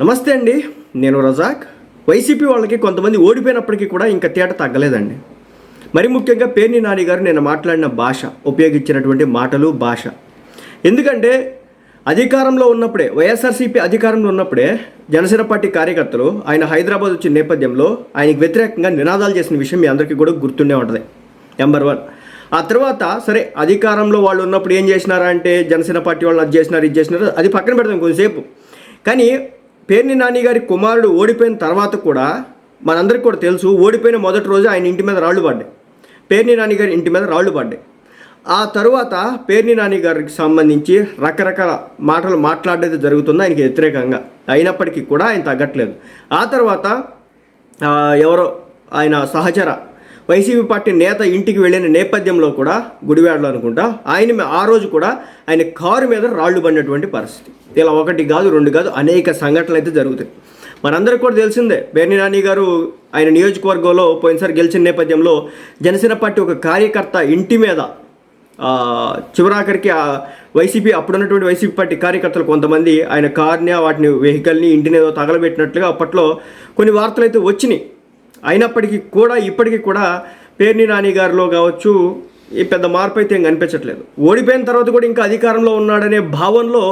నమస్తే అండి నేను రజాక్. వైసీపీ వాళ్ళకి కొంతమంది ఓడిపోయినప్పటికీ కూడా ఇంకా తేట తగ్గలేదండి. మరి ముఖ్యంగా పేర్ని నాని గారు నేను మాట్లాడిన భాష ఉపయోగించినటువంటి మాటలు భాష. ఎందుకంటే అధికారంలో ఉన్నప్పుడే వైఎస్ఆర్సీపీ అధికారంలో ఉన్నప్పుడే జనసేన పార్టీ కార్యకర్తలు ఆయన హైదరాబాద్ వచ్చిన నేపథ్యంలో ఆయనకు వ్యతిరేకంగా నినాదాలు చేసిన విషయం మీ అందరికీ కూడా గుర్తుండే ఉంటుంది. నెంబర్ వన్ ఆ తర్వాత సరే అధికారంలో వాళ్ళు ఉన్నప్పుడు ఏం చేసినారా అంటే జనసేన పార్టీ వాళ్ళు అది చేసినారు ఇది చేసినారు అది పక్కన పెడతాం కొంచెంసేపు. కానీ పేర్ని నాని గారి కుమారుడు ఓడిపోయిన తర్వాత కూడా మనందరికీ కూడా తెలుసు ఓడిపోయిన మొదటి రోజు ఆయన ఇంటి మీద రాళ్ళు పడ్డాయి. పేర్ని నాని గారి ఇంటి మీద రాళ్ళు పడ్డాయి. ఆ తరువాత పేర్ని నాని గారికి సంబంధించి రకరకాల మాటలు మాట్లాడేది జరుగుతుంది ఆయనకి వ్యతిరేకంగా. అయినప్పటికీ కూడా ఆయన తగ్గట్లేదు. ఆ తర్వాత ఎవరో ఆయన సహచర వైసీపీ పార్టీ నేత ఇంటికి వెళ్ళిన నేపథ్యంలో కూడా గుడివాడలో అనుకుంటా ఆయన ఆ రోజు కూడా ఆయన కారు మీద రాళ్ళు పడినటువంటి పరిస్థితి. ఇలా ఒకటి కాదు రెండు కాదు అనేక సంఘటనలు అయితే జరుగుతాయి. మనందరికీ కూడా తెలిసిందే బేర్ని నాని గారు ఆయన నియోజకవర్గంలో పోయినసారి గెలిచిన నేపథ్యంలో జనసేన పార్టీ ఒక కార్యకర్త ఇంటి మీద చివరాఖరికి వైసీపీ అప్పుడున్నటువంటి వైసీపీ పార్టీ కార్యకర్తలు కొంతమంది ఆయన కార్ని వాటిని వెహికల్ని ఇంటిని ఏదో తగలబెట్టినట్లుగా అప్పట్లో కొన్ని వార్తలు అయితే వచ్చినాయి. అయినప్పటికీ కూడా ఇప్పటికీ కూడా పేర్ని నాని గారిలో కావచ్చు ఈ పెద్ద మార్పు అయితే ఏం కనిపించట్లేదు. ఓడిపోయిన తర్వాత కూడా ఇంకా అధికారంలో ఉన్నాడనే భావనలో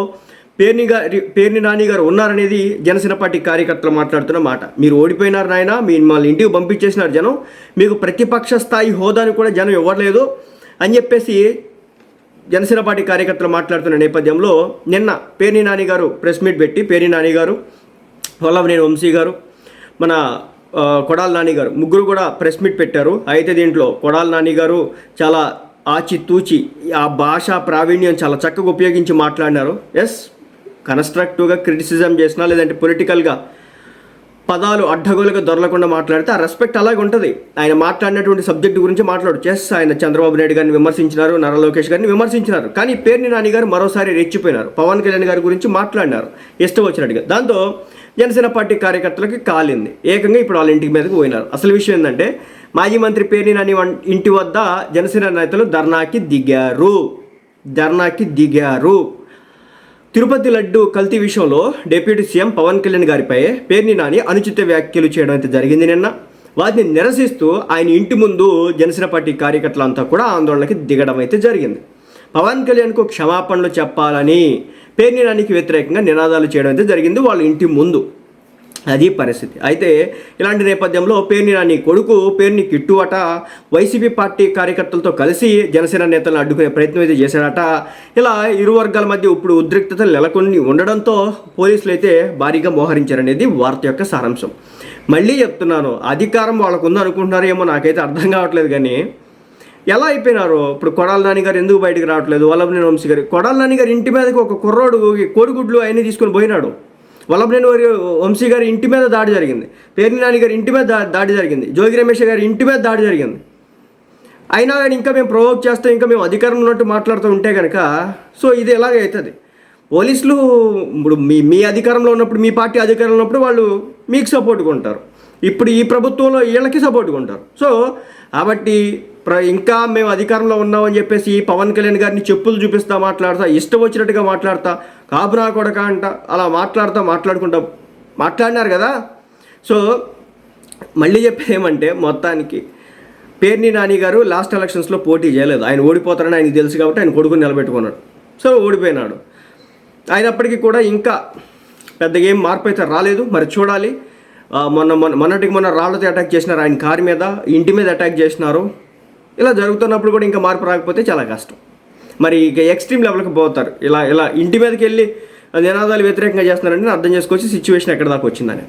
పేర్ని గారి పేర్ని నాని గారు ఉన్నారనేది జనసేన పార్టీ కార్యకర్తలు మాట్లాడుతున్న మాట. మీరు ఓడిపోయినారు నాయన మిమ్మల్ని ఇంటికి పంపించేసినారు జనం మీకు ప్రతిపక్ష స్థాయి హోదాని కూడా జనం ఇవ్వలేదు అని చెప్పేసి జనసేన పార్టీ కార్యకర్తలు మాట్లాడుతున్న నేపథ్యంలో నిన్న పేర్ని నాని గారు ప్రెస్ మీట్ పెట్టి పేర్ని నాని గారు వల్లభనేని వంశీ గారు మన కొడాల నాని గారు ముగ్గురు కూడా ప్రెస్ మీట్ పెట్టారు. అయితే దీంట్లో కొడాల నాని గారు చాలా ఆచితూచి ఆ భాష ప్రావీణ్యం చాలా చక్కగా ఉపయోగించి మాట్లాడినారు. ఎస్ కన్స్ట్రక్టివ్గా క్రిటిసిజం చేసినా లేదంటే పొలిటికల్గా పదాలు అడ్డగోలుగా దొరలకుండా మాట్లాడితే ఆ రెస్పెక్ట్ అలాగే ఉంటుంది. ఆయన మాట్లాడినటువంటి సబ్జెక్ట్ గురించి మాట్లాడు. చెస్ ఆయన చంద్రబాబు నాయుడు గారిని విమర్శించినారు నారా లోకేష్ గారిని విమర్శించినారు. కానీ పేర్ని నాని గారు మరోసారి రెచ్చిపోయినారు. పవన్ కళ్యాణ్ గారి గురించి మాట్లాడినారు. ఇష్టం వచ్చినట్టుగా. దాంతో జనసేన పార్టీ కార్యకర్తలకి కాలింది. ఏకంగా ఇప్పుడు వాళ్ళ ఇంటికి మీదకి పోయినారు. అసలు విషయం ఏంటంటే మాజీ మంత్రి పేర్ని నాని వన్- ఇంటి వద్ద జనసేన నేతలు ధర్నాకి దిగారు. ధర్నాకి దిగారు. తిరుపతి లడ్డు కల్తీ విషయంలో డిప్యూటీ సీఎం పవన్ కళ్యాణ్ గారిపై పేర్ని నాని అనుచిత వ్యాఖ్యలు చేయడం అయితే జరిగింది నిన్న. వాటిని నిరసిస్తూ ఆయన ఇంటి ముందు జనసేన పార్టీ కార్యకర్తలంతా కూడా ఆందోళనకి దిగడం అయితే జరిగింది. పవన్ కళ్యాణ్కు క్షమాపణలు చెప్పాలని పేర్నిరానికి వ్యతిరేకంగా నినాదాలు చేయడం అయితే జరిగింది వాళ్ళ ఇంటి ముందు. అది పరిస్థితి. అయితే ఇలాంటి నేపథ్యంలో పేర్నిరాని కొడుకు పేర్ని కిట్టు అట వైసీపీ పార్టీ కార్యకర్తలతో కలిసి జనసేన నేతలను అడ్డుకునే ప్రయత్నం అయితే చేశాడట. ఇలా ఇరు వర్గాల మధ్య ఇప్పుడు ఉద్రిక్తతలు నెలకొని ఉండడంతో పోలీసులు అయితే భారీగా మోహరించారనేది వార్త యొక్క సారాంశం. మళ్ళీ చెప్తున్నాను అధికారం వాళ్ళకు ఉంది అనుకుంటున్నారేమో నాకైతే అర్థం కావట్లేదు కానీ ఎలా అయిపోయినారు? ఇప్పుడు కొడాల నాని గారు ఎందుకు బయటకు రావట్లేదు? వల్లభనేని వంశీ గారు కొడాల నాని గారి ఇంటి మీదకి ఒక కుర్రోడు కోడిగుడ్లు అవన్నీ తీసుకొని పోయినాడు. వల్లభనేని వారి వంశీ గారి ఇంటి మీద దాడి జరిగింది. పేర్ని నాని గారి ఇంటి మీద దాడి జరిగింది. జోగి రమేష్ గారి ఇంటి మీద దాడి జరిగింది. అయినా కానీ ఇంకా మేము ప్రొవోక్ చేస్తాం ఇంకా మేము అధికారంలో ఉన్నట్టు మాట్లాడుతూ ఉంటే కనుక సో ఇది ఎలాగ అవుతుంది? పోలీసులు ఇప్పుడు మీ మీ అధికారంలో ఉన్నప్పుడు మీ పార్టీ అధికారంలో ఉన్నప్పుడు వాళ్ళు మీకు సపోర్ట్గా ఉంటారు. ఇప్పుడు ఈ ప్రభుత్వంలో వీళ్ళకి సపోర్ట్గా ఉంటారు. సో కాబట్టి ప్ర ఇంకా మేము అధికారంలో ఉన్నామని చెప్పేసి పవన్ కళ్యాణ్ గారిని చెప్పులు చూపిస్తా మాట్లాడతా ఇష్టం వచ్చినట్టుగా మాట్లాడతా కాపునా కొడక అంట అలా మాట్లాడతా మాట్లాడుకుంటా మాట్లాడినారు కదా. సో మళ్ళీ చెప్పేది ఏమంటే మొత్తానికి పేర్ని నాని గారు లాస్ట్ ఎలక్షన్స్లో పోటీ చేయలేదు. ఆయన ఓడిపోతారని ఆయనకు తెలుసు కాబట్టి ఆయన కొడుకుని నిలబెట్టుకున్నాడు. సో ఓడిపోయినాడు. అయినప్పటికీ కూడా ఇంకా పెద్దగా ఏం మార్పు అయితే రాలేదు. మరి చూడాలి. మొన్న మొన్న మొన్నటికి మొన్న రాళ్ళతో అటాక్ చేసినారు ఆయన కారు మీద ఇంటి మీద అటాక్ చేసినారు. ఇలా జరుగుతున్నప్పుడు కూడా ఇంకా మార్పు రాకపోతే చాలా కష్టం. మరి ఇక ఎక్స్ట్రీమ్ లెవెల్కి పోతారు. ఇలా ఇలా ఇంటి మీదకి వెళ్ళి నినాదాలు వ్యతిరేకంగా చేస్తున్నారని అర్థం చేసుకోవచ్చు సిచ్యువేషన్ ఎక్కడ దాకా వచ్చిందని.